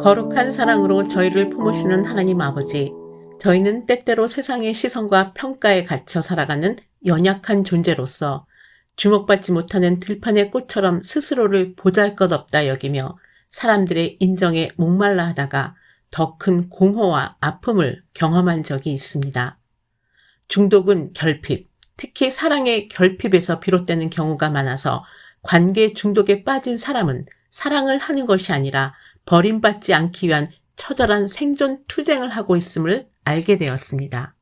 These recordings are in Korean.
거룩한 사랑으로 저희를 품으시는 하나님 아버지, 저희는 때때로 세상의 시선과 평가에 갇혀 살아가는 연약한 존재로서 주목받지 못하는 들판의 꽃처럼 스스로를 보잘 것 없다 여기며 사람들의 인정에 목말라 하다가 더 큰 공허와 아픔을 경험한 적이 있습니다. 중독은 결핍, 특히 사랑의 결핍에서 비롯되는 경우가 많아서 관계 중독에 빠진 사람은 사랑을 하는 것이 아니라 버림받지 않기 위한 처절한 생존 투쟁을 하고 있음을 알게 되었습니다.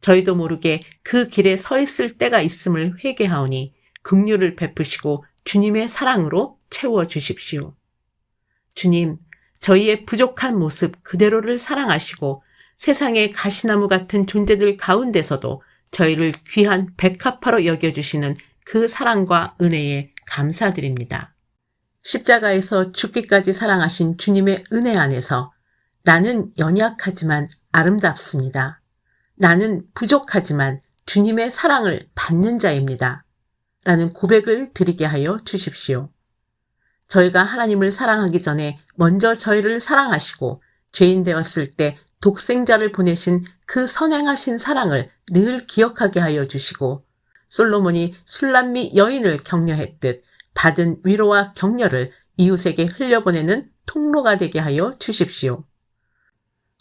저희도 모르게 그 길에 서 있을 때가 있음을 회개하오니 긍휼을 베푸시고 주님의 사랑으로 채워 주십시오. 주님, 저희의 부족한 모습 그대로를 사랑하시고 세상의 가시나무 같은 존재들 가운데서도 저희를 귀한 백합화로 여겨주시는 그 사랑과 은혜에 감사드립니다. 십자가에서 죽기까지 사랑하신 주님의 은혜 안에서 나는 연약하지만 아름답습니다. 나는 부족하지만 주님의 사랑을 받는 자입니다. 라는 고백을 드리게 하여 주십시오. 저희가 하나님을 사랑하기 전에 먼저 저희를 사랑하시고 죄인 되었을 때 독생자를 보내신 그 선행하신 사랑을 늘 기억하게 하여 주시고 솔로몬이 술람미 여인을 격려했듯 받은 위로와 격려를 이웃에게 흘려보내는 통로가 되게 하여 주십시오.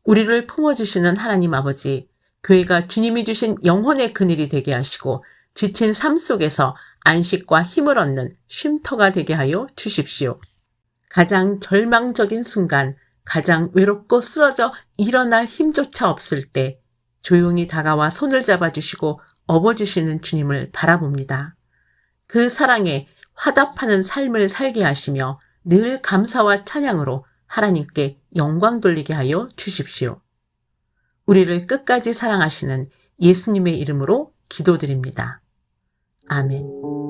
우리를 품어주시는 하나님 아버지, 교회가 주님이 주신 영혼의 그늘이 되게 하시고 지친 삶 속에서 안식과 힘을 얻는 쉼터가 되게 하여 주십시오. 가장 절망적인 순간, 가장 외롭고 쓰러져 일어날 힘조차 없을 때 조용히 다가와 손을 잡아주시고 업어주시는 주님을 바라봅니다. 그 사랑에 화답하는 삶을 살게 하시며 늘 감사와 찬양으로 하나님께 영광 돌리게 하여 주십시오. 우리를 끝까지 사랑하시는 예수님의 이름으로 기도드립니다. 아멘.